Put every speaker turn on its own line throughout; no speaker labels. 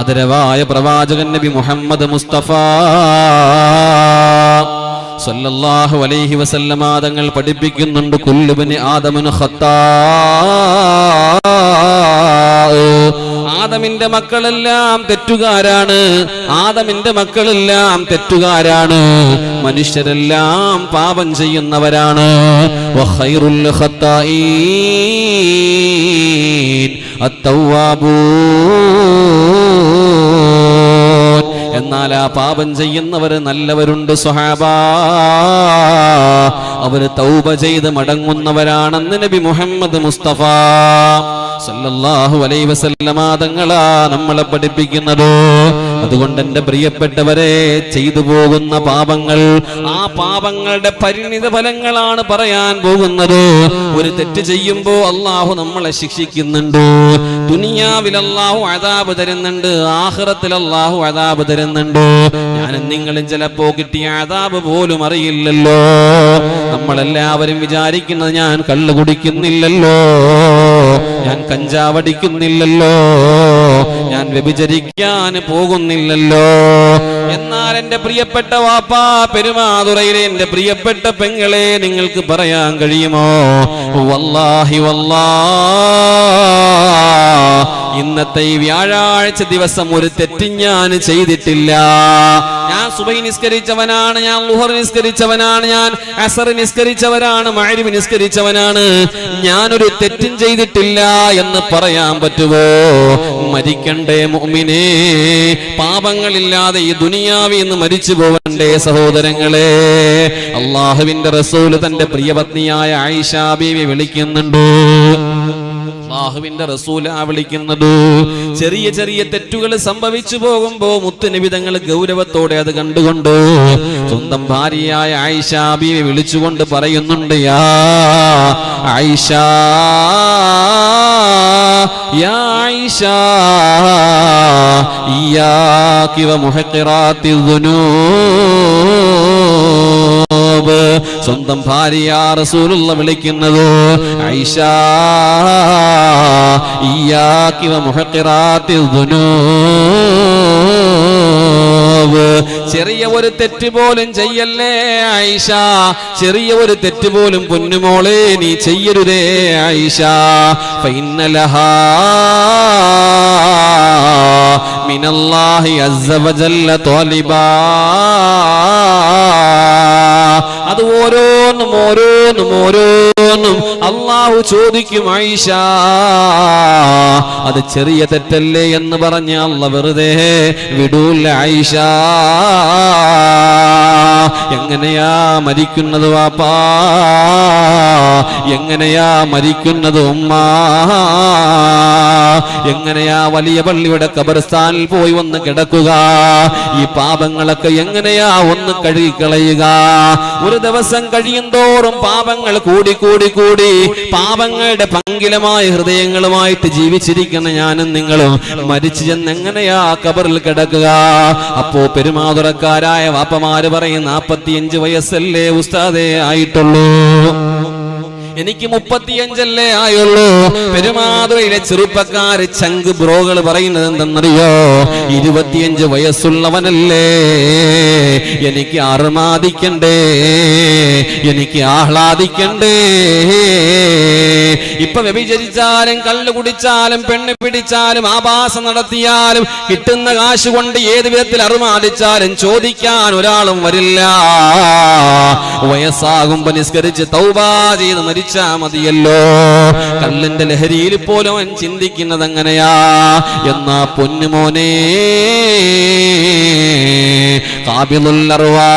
ആദരവായ പ്രവാചകൻ നബി മുഹമ്മദ് മുസ്തഫ. സല്ലല്ലാഹു അലൈഹി വസല്ലമ തങ്ങൾ പഠിപ്പിക്കുന്നുണ്ട് കുല്ലുബിന് ആദമന ഖത്താ. ആദമിന്റെ മക്കളെല്ലാം തെറ്റുകാരാണ്. ആദമിന്റെ മക്കളെല്ലാം തെറ്റുകാരാണ്. മനുഷ്യരെല്ലാം പാപം ചെയ്യുന്നവരാണ്. എന്നാൽ ആ പാപം ചെയ്യുന്നവർ നല്ലവരുണ്ട് സ്വഹാബ. അവർ തൗബ ചെയ്ത് മടങ്ങുന്നവരാണെന്ന് നബി മുഹമ്മദ് മുസ്തഫ. സല്ലല്ലാഹു അലൈഹി വസല്ലമ തങ്ങളാ നമ്മളെ പഠിപ്പിക്കുന്നത്. അതുകൊണ്ട് എന്റെ പ്രിയപ്പെട്ടവരെ ചെയ്തു പോകുന്ന പാപങ്ങൾ ആ പാപങ്ങളുടെ പരിണിത ഫലങ്ങളാണ് പറയാൻ പോകുന്നത്. ഒരു തെറ്റ് ചെയ്യുമ്പോ അള്ളാഹു നമ്മളെ ശിക്ഷിക്കുന്നുണ്ട്. ദുനിയാവിൽ അള്ളാഹു അതാബ് തരുന്നുണ്ട്. ആഹ്റത്തിൽ അള്ളാഹു അതാബ് തരുന്നുണ്ട്. ഞാനും നിങ്ങളും ചിലപ്പോ കിട്ടിയ അതാബ് പോലും അറിയില്ലല്ലോ. നമ്മളെല്ലാവരും വിചാരിക്കുന്നത് ഞാൻ കള്ളു കുടിക്കുന്നില്ലല്ലോ. ഞാൻ കഞ്ചാവടിക്കുന്നില്ലല്ലോ. ഞാൻ വ്യഭിചരിക്കാൻ പോകുന്നില്ലല്ലോ. എന്നാൽ എന്റെ പ്രിയപ്പെട്ട വാപ്പാ പെരുമാതുറയിലെ എന്റെ പ്രിയപ്പെട്ട പെങ്ങളെ നിങ്ങൾക്ക് പറയാൻ കഴിയുമോ? വല്ലാഹി വല്ലാ. ഇന്നത്തെ ഈ വ്യാഴാഴ്ച ദിവസം ഒരു തെറ്റും ഞാൻ ചെയ്തിട്ടില്ല. ഞാൻ സുബൈ നിസ്കരിച്ചവനാണ് ഞാൻ ലുഹർ നിസ്കരിച്ചവനാണ് ഞാൻ അസർ നിസ്കരിച്ചവനാണ് മഴ നിസ്കരിച്ചവനാണ്. ഞാനൊരു തെറ്റും ചെയ്തിട്ടില്ല എന്ന് പറയാൻ പറ്റുമോ മരിക്കണ്ടേ മോമിനെ പാപങ്ങളില്ലാതെ ഈ ദുനിയാവി എന്ന് മരിച്ചു പോവണ്ടേ സഹോദരങ്ങളെ. അള്ളാഹുവിന്റെ റസൂൽ തന്റെ പ്രിയപത്നിയായ ആയിഷാബീവി വിളിക്കുന്നുണ്ടോ വിളിക്കുന്നുണ്ട്. അള്ളാഹുവിന്റെ റസൂല വിളിക്കുന്നത്. ചെറിയ ചെറിയ തെറ്റുകൾ സംഭവിച്ചു പോകുമ്പോ മുത്തുനിബിതങ്ങൾ ഗൗരവത്തോടെ അത് കണ്ടുകൊണ്ട് സ്വന്തം ഭാര്യയായ ആയിഷ വിളിച്ചുകൊണ്ട് പറയുന്നുണ്ട് യാ ആയിഷ യാ ആയിഷ വമുഹഖിറാത്തി സ്വന്തം ഭാര്യ റസൂലുള്ള വിളിക്കുന്നത്? ഐഷ ഇയ്യാകി വമുഹഖിറാത്തി ദുനൂബ്. ചെറിയ ഒരു തെറ്റ് പോലും ചെയ്യല്ലേ ഐഷ? ചെറിയ ഒരു തെറ്റ് പോലും പൊന്നുമോളെ നീ ചെയ്യരുതേ ഐഷ. ഫൈനലഹാ മിനല്ലാഹി അസ്സ വജല്ല ത്വാലിബാ. അത് ഓരോന്നും ഓരോന്നും ഓരോന്നും അള്ളാഹു ചോദിക്കും ആയിഷ അത് ചെറിയ തെറ്റല്ലേ എന്ന് പറഞ്ഞ അല്ല വെറുതെ വിടൂല്ല ആയിഷ. എങ്ങനെയാ മരിക്കുന്നത് വാപ്പാ? എങ്ങനെയാ മരിക്കുന്നത് ഉമ്മ? എങ്ങനെയാ വലിയ പള്ളിയുടെ കബർസ്ഥാനിൽ പോയി ഒന്ന് കിടക്കുക? ഈ പാപങ്ങളൊക്കെ എങ്ങനെയാ ഒന്ന് കഴുകിക്കളയുക? ഒരു ദിവസം കഴിയും തോറും പാപങ്ങൾ കൂടി കൂടി കൂടി പാപങ്ങളുടെ പങ്കിലമായ ഹൃദയങ്ങളുമായിട്ട് ജീവിച്ചിരിക്കുന്ന ഞാനും നിങ്ങളും മരിച്ചു ചെന്ന് എങ്ങനെയാ കബറിൽ കിടക്കുക? അപ്പോ പെരുമാതുറക്കാരായ വാപ്പമാര് പറയും നാപ്പത്തിയഞ്ച് വയസ്സല്ലേ ഉസ്താദേ ആയിട്ടുള്ളൂ. എനിക്ക് മുപ്പത്തിയഞ്ചല്ലേ ആയുള്ളൂ. പെരുമാതുരയിലെ ചെറുപ്പക്കാര് ചങ്ക് ബ്രോകൾ പറയുന്നത് എന്തെന്നറിയോ? ഇരുപത്തിയഞ്ച് വയസ്സുള്ളവനല്ലേ. എനിക്ക് അർമാദിക്കണ്ടേ. എനിക്ക് ആഹ്ലാദിക്കണ്ടേ. ഇപ്പൊ വ്യഭിചരിച്ചാലും കള്ളു കുടിച്ചാലും പെണ്ണ് പിടിച്ചാലും ആഭാസം നടത്തിയാലും കിട്ടുന്ന കാശ് കൊണ്ട് ഏത് വിധത്തിൽ അറുമാദിച്ചാലും ചോദിക്കാൻ ഒരാളും വരില്ല. വയസ്സാകുമ്പോ നിസ്കരിച്ച് തൗബാ ചെയ്ത് മരിച്ചാ മതിയല്ലോ. കല്ലിന്റെ ലഹരിയിൽ പോലും അവൻ ചിന്തിക്കുന്നത് എങ്ങനെയാ? എന്നാ പൊന്നുമോനെ കാബിലുള്ളറുവാ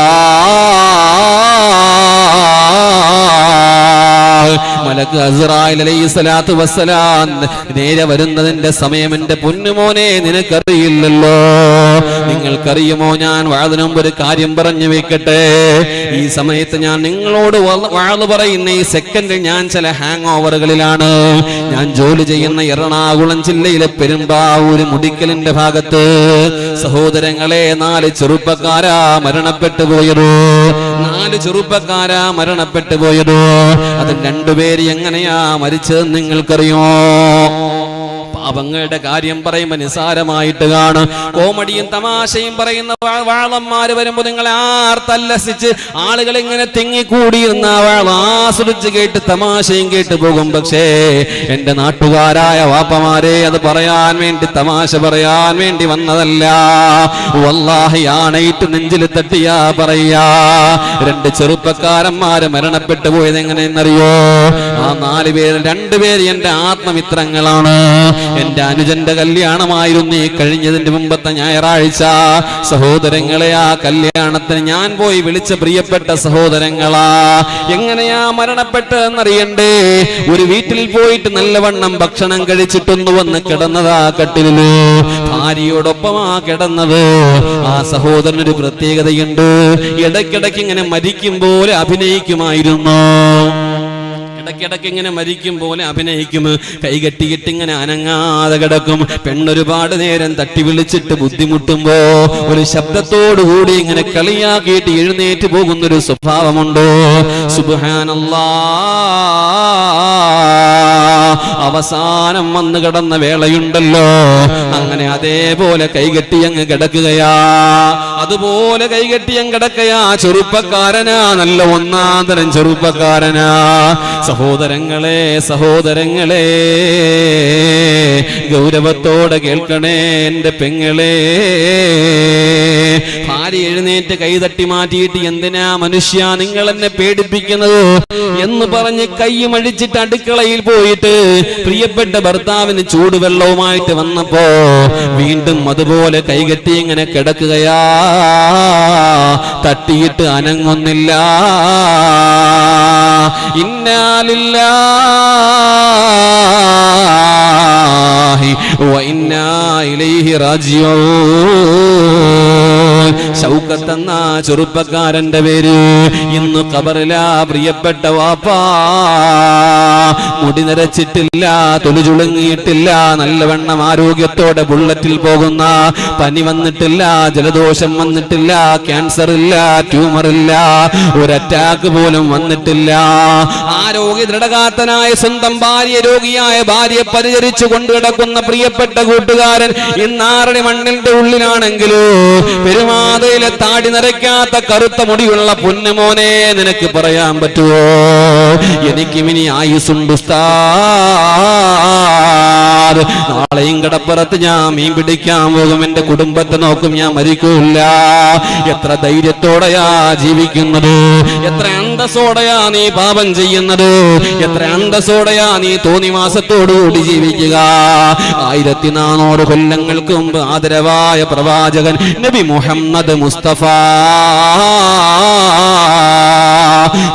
മലക്ക് അസ്രായിൽ അലൈഹി സ്വലാത്തു വസ്സലാം. നേരെ വരുന്നതിന്റെ സമയം എന്റെ പൊന്നുമോനെ നിനക്കറിയില്ലല്ലോ. നിങ്ങൾക്കറിയുമോ? ഞാൻ വാഴതിനു ഒരു കാര്യം പറഞ്ഞു വെക്കട്ടെ. ഈ സമയത്ത് ഞാൻ നിങ്ങളോട് വ- പറയുന്ന ഈ സെക്കൻഡിൽ ഞാൻ ചില ഹാങ് ഓവറുകളിലാണ് ഞാൻ ജോലി ചെയ്യുന്ന എറണാകുളം ജില്ലയിലെ പെരുമ്പാവൂര് മുടിക്കലിന്റെ ഭാഗത്ത്. സഹോദരങ്ങളെ നാല് ചെറുപ്പക്കാരാ മരണപ്പെട്ടു പോയത്. നാല് ചെറുപ്പക്കാരാ മരണപ്പെട്ടു പോയത് അത് രണ്ടുപേര് എങ്ങനെയാ മരിച്ചത് നിങ്ങൾക്കറിയോ? പാപങ്ങളുടെ കാര്യം പറയുമ്പോ നിസാരമായിട്ട് കാണും. കോമഡിയും തമാശയും പറയുന്ന വാളന്മാര് വരുമ്പോ നിങ്ങളെ ആർത്തല്ലസിച്ച് ആളുകൾ ഇങ്ങനെ തിങ്ങിക്കൂടിയിരുന്ന വാൾ ആസ്വദിച്ച് കേട്ട് തമാശയും കേട്ട് പോകും. പക്ഷേ എന്റെ നാട്ടുകാരായ വാപ്പമാരെ അത് പറയാൻ വേണ്ടി തമാശ പറയാൻ വേണ്ടി വന്നതല്ല. വല്ലാഹിയാണേറ്റ് നെഞ്ചിൽ തട്ടിയാ പറയാ. രണ്ട് ചെറുപ്പക്കാരന്മാര് മരണപ്പെട്ടു പോയത് എങ്ങനെയെന്നറിയോ ആ നാല് പേര് രണ്ടുപേര് എന്റെ ആത്മമിത്രങ്ങളാണ്. എന്റെ അനുജന്റെ കല്യാണമായിരുന്നു ഈ കഴിഞ്ഞതിന്റെ മുമ്പത്തെ ഞായറാഴ്ച. സഹോദരങ്ങളെ ആ കല്യാണത്തിന് ഞാൻ പോയി വിളിച്ച പ്രിയപ്പെട്ട സഹോദരങ്ങളാ എങ്ങനെയാ മരണപ്പെട്ടതെന്നറിയണ്ടേ ഒരു വീട്ടിൽ പോയിട്ട് നല്ലവണ്ണം ഭക്ഷണം കഴിച്ചിട്ടൊന്നു വന്ന് കിടന്നതാ കട്ടിലിൽ. ഭാര്യയോടൊപ്പമാ കിടന്നത്. ആ സഹോദരനൊരു പ്രത്യേകതയുണ്ട്. ഇടയ്ക്കിടയ്ക്ക് ഇങ്ങനെ മരിക്കും പോലെ അഭിനയിക്കുമായിരുന്നു. ഇടയ്ക്കിടയ്ക്ക് ഇങ്ങനെ മരിക്കും പോലെ അഭിനയിക്കും. കൈകെട്ടിയിട്ട് ഇങ്ങനെ അനങ്ങാതെ കിടക്കും. പെണ്ണൊരുപാട് നേരം തട്ടി വിളിച്ചിട്ട് ബുദ്ധിമുട്ടുമ്പോ ഒരു ശബ്ദത്തോടുകൂടി ഇങ്ങനെ കളിയാക്കിയിട്ട് എഴുന്നേറ്റ് പോകുന്നൊരു സ്വഭാവമുണ്ടോ? സുബാനല്ലാ അവസാനം വന്നു കിടന്ന വേളയുണ്ടല്ലോ. അങ്ങനെ അതേപോലെ കൈകെട്ടി അങ്ങ് കിടക്കുകയാ. അതുപോലെ കൈകെട്ടി അങ്ങ് കിടക്കയാ ചെറുപ്പക്കാരനാ നല്ല ഒന്നാന്തരം തരം ചെറുപ്പക്കാരനാ. സഹോദരങ്ങളെ സഹോദരങ്ങളെ ഗൗരവത്തോടെ കേൾക്കണേ എന്റെ പെങ്ങളെ. ഭാര്യ എഴുന്നേറ്റ് കൈതട്ടി മാറ്റിയിട്ട് എന്തിനാ മനുഷ്യ നിങ്ങൾ എന്നെ പേടിപ്പിക്കുന്നത് എന്ന് പറഞ്ഞ് കൈ മഴിച്ചിട്ട് അടുക്കളയിൽ പോയിട്ട് പ്രിയപ്പെട്ട ഭർത്താവിന് ചൂടുവെള്ളവുമായിട്ട് വന്നപ്പോ വീണ്ടും അതുപോലെ കൈകെട്ടി ഇങ്ങനെ കിടക്കുകയാ. തട്ടിയിട്ട് അനങ്ങുന്നില്ല. ഇന്നാലില്ലാഹി ഇന്നാ ഇലൈഹി റാജിഊൻ. ശൗക്കത്തെന്ന ചെറുപ്പക്കാരന്റെ പേര്. ഇന്ന് കബറില പ്രിയപ്പെട്ട വാപ്പാ. മുടി നിരച്ചിട്ടില്ല തൊലി ചുളുങ്ങിയിട്ടില്ല നല്ലവണ്ണം ആരോഗ്യത്തോടെ ബുള്ളറ്റിൽ പോകുന്ന പനി വന്നിട്ടില്ല ജലദോഷം വന്നിട്ടില്ല ക്യാൻസർ ഇല്ല ട്യൂമർ ഇല്ല ഒരു അറ്റാക്ക് പോലും വന്നിട്ടില്ല. ആരോഗ്യ ദൃഢകാത്തനായ സ്വന്തം ഭാര്യ രോഗിയായ ഭാര്യ പരിചരിച്ചു കൊണ്ടു കിടക്കുന്ന പ്രിയപ്പെട്ട കൂട്ടുകാരൻ ഇന്നാറടി മണ്ണിന്റെ ഉള്ളിലാണെങ്കിലോ? പെരുമാതയിലെ താടി നിറയ്ക്കാത്ത കറുത്ത മുടിയുള്ള പൊന്നുമോനെ നിനക്ക് പറയാൻ പറ്റുമോ എനിക്ക് ഇനി ഉസ്താദ്. നാളെയും കടപ്പുറത്ത് ഞാൻ മീൻ പിടിക്കാൻ പോകും. എന്റെ കുടുംബത്തെ നോക്കും ഞാൻ മരിക്കൂല എത്ര ധൈര്യത്തോടെയാ ജീവിക്കുന്നത്? എത്ര അന്തസ്സോടെയാ നീ പാപം ചെയ്യുന്നത്? എത്ര അന്തസ്സോടെയാ നീ തോന്നിവാസത്തോടുകൂടി ജീവിക്കുക? ആയിരത്തി നാനൂറ് കൊല്ലങ്ങൾക്ക് മുമ്പ് ആദരവായ പ്രവാചകൻ നബി മുഹമ്മദ് മുസ്തഫ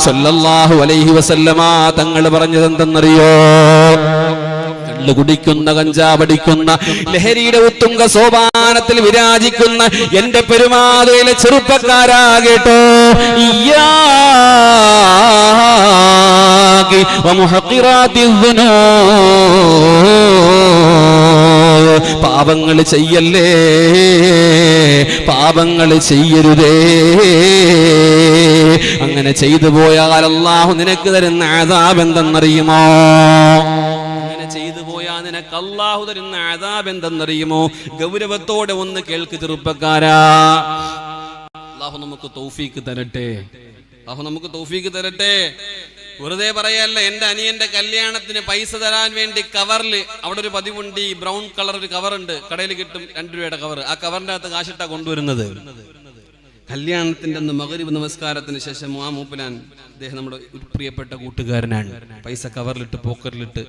സല്ലല്ലാഹു അലൈഹി വസല്ലമ തങ്ങൾ പറഞ്ഞത് എന്തെന്നറിയോ കുടിക്കുന്ന കഞ്ചാവടിക്കുന്ന ലഹരിയുടെ ഉത്തുംഗ സോപാനത്തിൽ വിരാജിക്കുന്ന എന്റെ പെരുമാതയിലെ ചെറുപ്പക്കാരാകട്ടോ ഇയാ. പാപങ്ങൾ ചെയ്യല്ലേ? പാപങ്ങൾ ചെയ്യരുതേ. അങ്ങനെ ചെയ്തു പോയാൽ അള്ളാഹു നിനക്ക് തരുന്ന ആദാബ് എന്തെന്നറിയുമോ? അങ്ങനെ ചെയ്തു പോയാൽ നിനക്ക് അള്ളാഹു തരുന്ന ആദാബ് ഗൗരവത്തോടെ ഒന്ന് കേൾക്ക് ചെറുപ്പക്കാരാ. അള്ളാഹു നമുക്ക് തൗഫീക്ക് തരട്ടെ. അള്ളാഹു നമുക്ക് തൗഫീക്ക് തരട്ടെ. വെറുതെ പറയല്ല എന്റെ അനിയന്റെ കല്യാണത്തിന് പൈസ തരാൻ വേണ്ടി കവറിൽ അവിടെ ഒരു പതിവുണ്ട് ഈ ബ്രൗൺ കളർ ഒരു കവറുണ്ട് കടയിൽ കിട്ടും രണ്ട് രൂപയുടെ കവർ ആ കവറിന്റെ അകത്ത് കാശിട്ടാ കൊണ്ടുവരുന്നത്. കല്യാണത്തിന്റെ അന്ന് മകരീബ് നമസ്കാരത്തിന് ശേഷം ആ മൂപ്പനാൻ അദ്ദേഹം നമ്മുടെ പ്രിയപ്പെട്ട കൂട്ടുകാരനാണ്. പൈസ കവറിലിട്ട് പോക്കറിലിട്ട്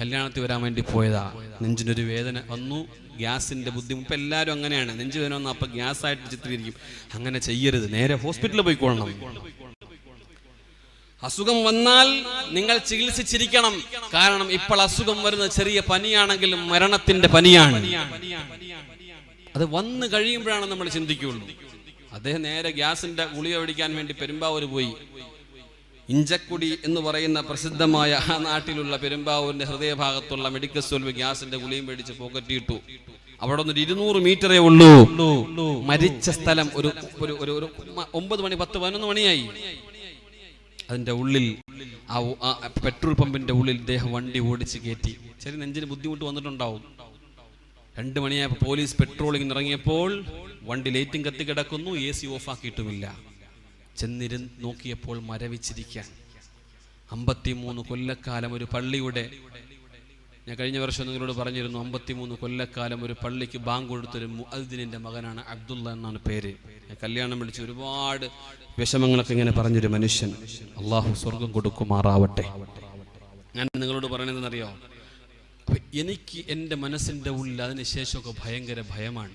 കല്യാണത്തിൽ വരാൻ വേണ്ടി പോയതാ. നെഞ്ചിനൊരു വേദന വന്നു ഗ്യാസിന്റെ ബുദ്ധിമുട്ട്. ഇപ്പൊ എല്ലാവരും അങ്ങനെയാണ്. നെഞ്ചു വേദന വന്നു അപ്പൊ ഗ്യാസ് ആയിട്ട് ചിത്രീകരിക്കും. അങ്ങനെ ചെയ്യരുത്. നേരെ ഹോസ്പിറ്റലിൽ പോയിക്കൊള്ളണം. അസുഖം വന്നാൽ നിങ്ങൾ ചികിത്സിച്ചിരിക്കണം. കാരണം ഇപ്പോൾ അസുഖം വരുന്ന ചെറിയ പനിയാണെങ്കിലും മരണത്തിന്റെ പനിയാണ്. അത് വന്നു കഴിയുമ്പോഴാണ് നമ്മൾ ചിന്തിക്കുകയുള്ളൂ അദ്ദേഹം നേരെ ഗ്യാസിന്റെ ഗുളിക പിടിക്കാൻ വേണ്ടി പെരുമ്പാവൂർ പോയി. ഇഞ്ചക്കുടി എന്ന് പറയുന്ന പ്രസിദ്ധമായ ആ നാട്ടിലുള്ള പെരുമ്പാവൂരിന്റെ ഹൃദയഭാഗത്തുള്ള മെഡിക്കൽ സ്റ്റോറിൽ ഗ്യാസിന്റെ ഗുളിയും മേടിച്ച് പോക്കറ്റിട്ടു അവിടെ ഒന്നൊരു ഇരുന്നൂറ് മീറ്ററേ ഉള്ളൂ. മരിച്ച സ്ഥലം ഒരു ഒരു ഒരു ഒമ്പത് മണി പത്ത് പതിനൊന്ന് മണിയായി. അതിന്റെ ഉള്ളിൽ ആ പെട്രോൾ പമ്പിന്റെ ഉള്ളിൽ ഇദ്ദേഹം വണ്ടി ഓടിച്ച് കയറ്റി ചെറിയ നെഞ്ചിന് ബുദ്ധിമുട്ട് വന്നിട്ടുണ്ടാവും. രണ്ട് മണിയായപ്പോൾ പോലീസ് പെട്രോളിങ്ങിന് ഇറങ്ങിയപ്പോൾ വണ്ടി ലൈറ്റും കത്തി കിടക്കുന്നു എ സി ഓഫാക്കിയിട്ടുമില്ല. ചെന്നിരുന്ന് നോക്കിയപ്പോൾ മരവിച്ചിരിക്കാൻ അമ്പത്തിമൂന്ന് കൊല്ലക്കാലം ഒരു പള്ളിയുടെ ഞാൻ കഴിഞ്ഞ വർഷം നിങ്ങളോട് പറഞ്ഞിരുന്നു അമ്പത്തിമൂന്ന് കൊല്ലക്കാലം ഒരു പള്ളിക്ക് ബാങ്ക് കൊടുത്തൊരു മുഅദ്ദിനിന്റെ മകനാണ് അബ്ദുള്ള എന്നാണ് പേര്. കല്യാണം വിളിച്ച് ഒരുപാട് വിഷമങ്ങളൊക്കെ ഇങ്ങനെ പറഞ്ഞൊരു മനുഷ്യൻ. അള്ളാഹു സ്വർഗം കൊടുക്കുമാറാവട്ടെ. ഞാൻ നിങ്ങളോട് പറയണതെന്നറിയോ? എനിക്ക് എന്റെ മനസ്സിന്റെ ഉള്ളിൽ അതിനുശേഷമൊക്കെ ഭയങ്കര ഭയമാണ്.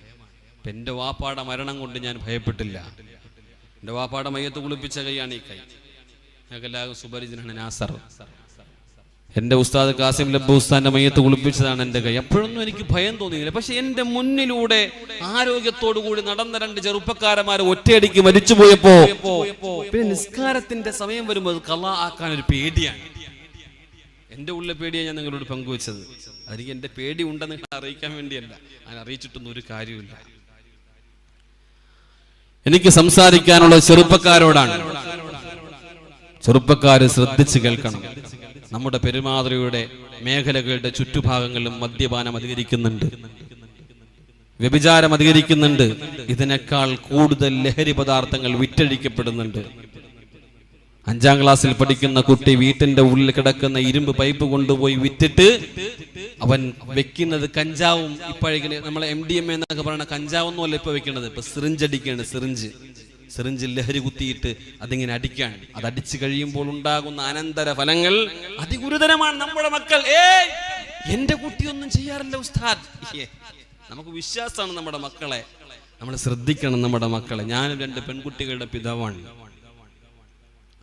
ഇപ്പം എന്റെ വാപ്പാടെ മരണം കൊണ്ട് ഞാൻ ഭയപ്പെട്ടില്ല. എന്റെ വാപ്പാട മയ്യത്ത് കുളിപ്പിച്ച കൈയാണ് ഈ കൈ. ഞങ്ങൾക്ക് എല്ലാവർക്കും സുപരിചിതനാണ് നാസർ. എന്റെ ഉസ്താദ് കാസിം ലബ്ബു ഉസ്താദിന്റെ മയ്യത്ത് കുളിപ്പിച്ചതാണ് എന്റെ കൈ. അപ്പോഴൊന്നും എനിക്ക് ഭയം തോന്നിയില്ല. പക്ഷെ എന്റെ മുന്നിലൂടെ ആരോഗ്യത്തോടു കൂടി നടന്ന രണ്ട് ചെറുപ്പക്കാരന്മാർ ഒറ്റയടിക്ക് മരിച്ചു പോയപ്പോ പിന്നെ നിസ്കാരത്തിന്റെ സമയം വരുമ്പോൾ കള ആക്കാൻ ഒരു പേടിയാണ്. എന്റെ ഉള്ളിലെ പേടിയാണ് ഞാൻ നിങ്ങളോട് പങ്കുവച്ചത്. അതെനിക്ക് എന്റെ പേടി ഉണ്ടെന്ന് നിങ്ങൾ അറിയിക്കാൻ വേണ്ടിയല്ല. ഞാൻ അറിയിച്ചിട്ടൊന്നും ഒരു കാര്യമില്ല എനിക്ക് സംസാരിക്കാനുള്ള ചെറുപ്പക്കാരോടാണ്. ചെറുപ്പക്കാര് ശ്രദ്ധിച്ച് കേൾക്കണം. നമ്മുടെ പെരുമാതൃയുടെ മേഖലകളുടെ ചുറ്റുഭാഗങ്ങളിലും മദ്യപാനം അധികരിക്കുന്നുണ്ട്. വ്യഭിചാരം അധികരിക്കുന്നുണ്ട്. ഇതിനേക്കാൾ കൂടുതൽ ലഹരി പദാർത്ഥങ്ങൾ വിറ്റഴിക്കപ്പെടുന്നുണ്ട്. അഞ്ചാം ക്ലാസ്സിൽ പഠിക്കുന്ന കുട്ടി വീട്ടിന്റെ ഉള്ളിൽ കിടക്കുന്ന ഇരുമ്പ് പൈപ്പ് കൊണ്ടുപോയി വിറ്റിട്ട് അവൻ വെക്കുന്നത് കഞ്ചാവും. ഇപ്പോഴേക്കും നമ്മളെ എം ഡി എം എന്നൊക്കെ പറയുന്ന കഞ്ചാവൊന്നുമല്ല ഇപ്പൊ വെക്കുന്നത് ഇപ്പൊ സിറിഞ്ച് അടിക്കുകയാണ് സിറിഞ്ച്. സിറിഞ്ചിൽ ലഹരി കുത്തിയിട്ട് അതിങ്ങനെ അടിക്കാൻ. അത് അടിച്ചു കഴിയുമ്പോൾ ഉണ്ടാകുന്ന അനന്തര ഫലങ്ങൾ അതിഗുരുതരമാണ് നമ്മുടെ മക്കൾ. ഏ എന്റെ കുട്ടിയൊന്നും ചെയ്യാറില്ല ഉസ്താദ്. നമുക്ക് വിശ്വാസമാണ് നമ്മുടെ മക്കളെ. നമ്മൾ ശ്രദ്ധിക്കണം നമ്മുടെ മക്കളെ. ഞാനും രണ്ട് പെൺകുട്ടികളുടെ പിതാവാണ്.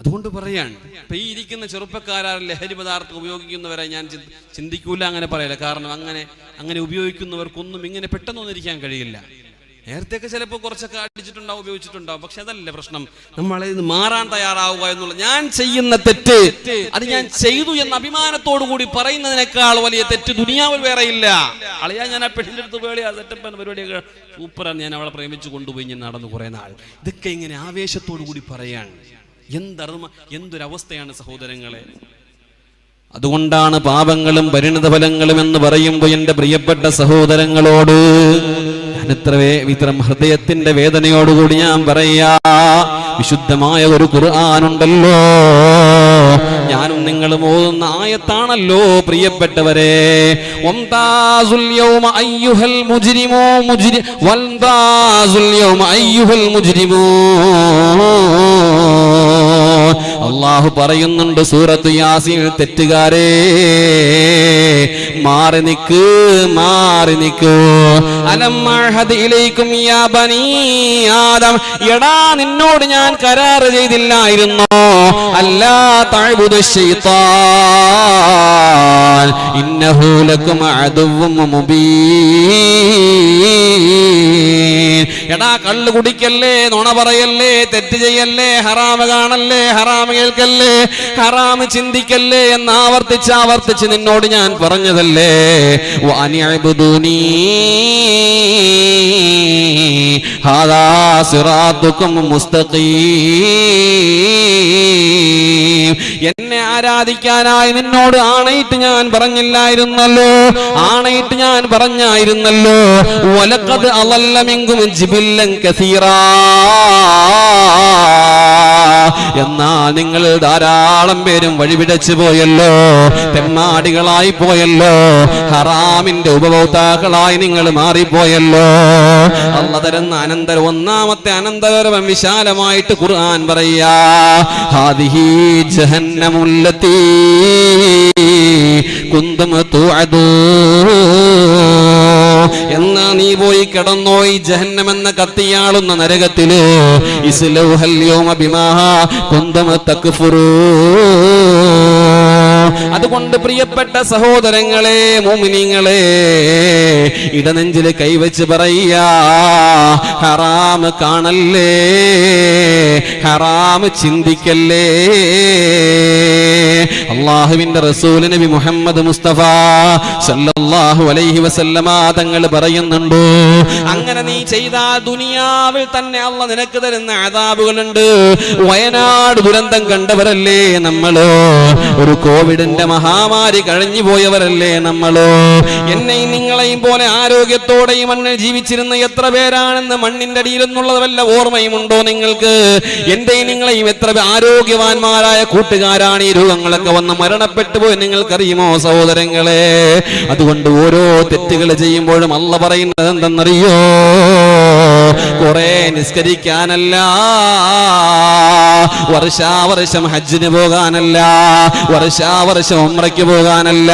അതുകൊണ്ട് പറയാണ് ഇപ്പൊ ഈ ഇരിക്കുന്ന ചെറുപ്പക്കാരാർ ലഹരി പദാർത്ഥം ഉപയോഗിക്കുന്നവരെ ഞാൻ ചിന്ത- ചിന്തിക്കൂല അങ്ങനെ പറയില്ല. കാരണം അങ്ങനെ അങ്ങനെ ഉപയോഗിക്കുന്നവർക്കൊന്നും ഇങ്ങനെ പെട്ടെന്നൊന്നും ഇരിക്കാൻ കഴിയില്ല. നേരത്തെയൊക്കെ ചിലപ്പോൾ കുറച്ചൊക്കെ അടിച്ചിട്ടുണ്ടാവും ഉപയോഗിച്ചിട്ടുണ്ടാവും. പക്ഷെ അതല്ല പ്രശ്നം. നമ്മളെ ഇത് മാറാൻ തയ്യാറാവുക എന്നുള്ള ഞാൻ ചെയ്യുന്ന തെറ്റ്. അത് ഞാൻ ചെയ്തു എന്ന അഭിമാനത്തോടു കൂടി പറയുന്നതിനേക്കാൾ വലിയ തെറ്റ് ദുനിയാവിൽ വേറെ ഇല്ല അളിയാ ഞാൻ ആ പെണ്ണിന്റെ അടുത്ത് വേളി ആ സെറ്റപ്പ് പരിപാടിയൊക്കെ സൂപ്പറാണ് ഞാൻ അവളെ പ്രേമിച്ചു കൊണ്ടുപോയി ഞാൻ നടന്നു കുറെ നാൾ. ഇതൊക്കെ ഇങ്ങനെ ആവേശത്തോടു കൂടി പറയാണ്. എന്തർമ്മ എന്തൊരവസ്ഥയാണ് സഹോദരങ്ങളെ? അതുകൊണ്ടാണ് പാപങ്ങളും പരിണിത ഫലങ്ങളും എന്ന് പറയുമ്പോൾ എന്റെ പ്രിയപ്പെട്ട സഹോദരങ്ങളോട് ഞാൻ വിത്രം ഹൃദയത്തിന്റെ വേദനയോടുകൂടി ഞാൻ പറയാ വിശുദ്ധമായ ഒരു ഖുർആാനുണ്ടല്ലോ. ഞാനും നിങ്ങളും ഓതുന്ന ആയത്താണല്ലോ പ്രിയപ്പെട്ടവരെ. മുജ്രിമൂ. അള്ളാഹു പറയുന്നുണ്ട് സൂറത്ത് യാസിൻ തെറ്റുകാരേ മാറി നിക്ക് മാറി നിക്ക് അലം എടാ നിന്നോട് ഞാൻ കരാറ് ചെയ്തില്ലായിരുന്നോ. അല്ലാ ഇന്നഹു ലക്കും എടാ കള്ളു കുടിക്കല്ലേ നുണ പറയല്ലേ തെറ്റ് ചെയ്യല്ലേ ഹറാമ് കാണല്ലേ ഹറാമ് കേൾക്കല്ലേ ഹറാമ് ചിന്തിക്കല്ലേ എന്ന് ആവർത്തിച്ച് ആവർത്തിച്ച് നിന്നോട് ഞാൻ പറഞ്ഞതല്ലേ? ഹാദാ സിറാത്തുക്കും മുസ്തഖീം. എന്നെ ആരാധിക്കാനായി നിന്നോട് ആണയിട്ട് ഞാൻ പറഞ്ഞില്ലായിരുന്നല്ലോ. ആണയിട്ട് ഞാൻ പറഞ്ഞായിരുന്നല്ലോ. ഒലക്കത് അവല്ലമെങ്കും ജിബില്ലൻ കസീറാ. എന്നാ നിങ്ങൾ ധാരാളം പേരും വഴിപിടച്ചു പോയല്ലോ. തെമ്മാടികളായി പോയല്ലോ. ഹറാമിന്റെ ഉപഭോക്താക്കളായി നിങ്ങൾ മാറിപ്പോയല്ലോ. അല്ല തരുന്ന അനന്തരം ഒന്നാമത്തെ അനന്തരവം വിശാലമായിട്ട് ഖുർആൻ പറയാ ഹാദിഹി ജഹന്നമുല്ലത്തി എന്നാ നീ പോയി കിടന്നോ ഈ ജഹന്നമെന്ന കത്തിയാളുന്ന നരകത്തിൽ. ഇസ്ലൗഹൽ യൗമ ബിമാ കുന്തം തക്ഫുറൂ. അതുകൊണ്ട് പ്രിയപ്പെട്ട സഹോദരങ്ങളെ മോമിനിങ്ങളെ ഇടനെഞ്ചിൽ കൈവച്ച് പറയാ ഹറാമ് കാണല്ലേ ഹറാമ് ചിന്തിക്കല്ലേ. അള്ളാഹുവിന്റെ റസൂൽ നബി മുഹമ്മദ് മുസ്തഫ സല്ലല്ലാഹു അലൈഹി വസല്ലമ തങ്ങൾ പറയുന്നുണ്ട് അങ്ങനെ നീ ചെയ്താൽ ദുനിയാവിൽ തന്നെ അള്ള നിനക്ക് തരുന്ന ആദാബുകളുണ്ട് വയനാട് ദുരന്തം കണ്ടവരല്ലേ നമ്മൾ? ഒരു കോവിഡിന്റെ മഹാമാരി കഴിഞ്ഞു പോയവരല്ലേ നമ്മളോ? എന്നെയും നിങ്ങളെയും പോലെ ആരോഗ്യത്തോടെ ഈ മണ്ണിൽ ജീവിച്ചിരുന്ന എത്ര പേരാണെന്ന് മണ്ണിന്റെ അടിയിൽ നിന്നുള്ളത് ഓർമ്മയും ഉണ്ടോ നിങ്ങൾക്ക് എന്റെയും നിങ്ങളെയും എത്ര ആരോഗ്യവാന്മാരായ കൂട്ടുകാരാണ് ഈ രോഗങ്ങളൊക്കെ വന്ന് മരണപ്പെട്ടു പോയി നിങ്ങൾക്കറിയുമോ സഹോദരങ്ങളെ? അതുകൊണ്ട് ഓരോ തെറ്റുകൾ ചെയ്യുമ്പോഴും അല്ല പറയുന്നത് എന്തെന്നറിയോ? കുറെ നിസ്കരിക്കാനല്ല. വർഷാവർഷം ഹജ്ജിന് പോകാനല്ല. വർഷാവർഷം ഉമ്രയ്ക്ക് പോകാനല്ല.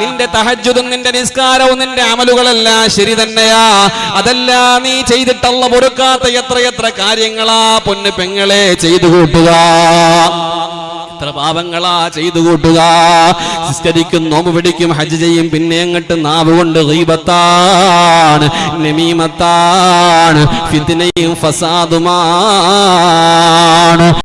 നിന്റെ തഹജ്ജുദും നിന്റെ നിസ്കാരവും നിന്റെ അമലുകളല്ല ശരി തന്നെയാ. അതല്ല നീ ചെയ്തിട്ടുള്ള പൊറുക്കാത്ത എത്രയെത്ര കാര്യങ്ങളാ പൊന്ന് പെങ്ങളെ ചെയ്തു കൂട്ടുക. എത്ര പാപങ്ങളാ ചെയ്തു കൂട്ടുക? നിസ്കരിക്കും നോമ്പ് പിടിക്കും ഹജ്ജ് ചെയ്യും പിന്നെ അങ്ങട്ട് നാവ് കൊണ്ട് ഗീബത്താണ് നമീമത്താണ് ഫസാദുമാണ്.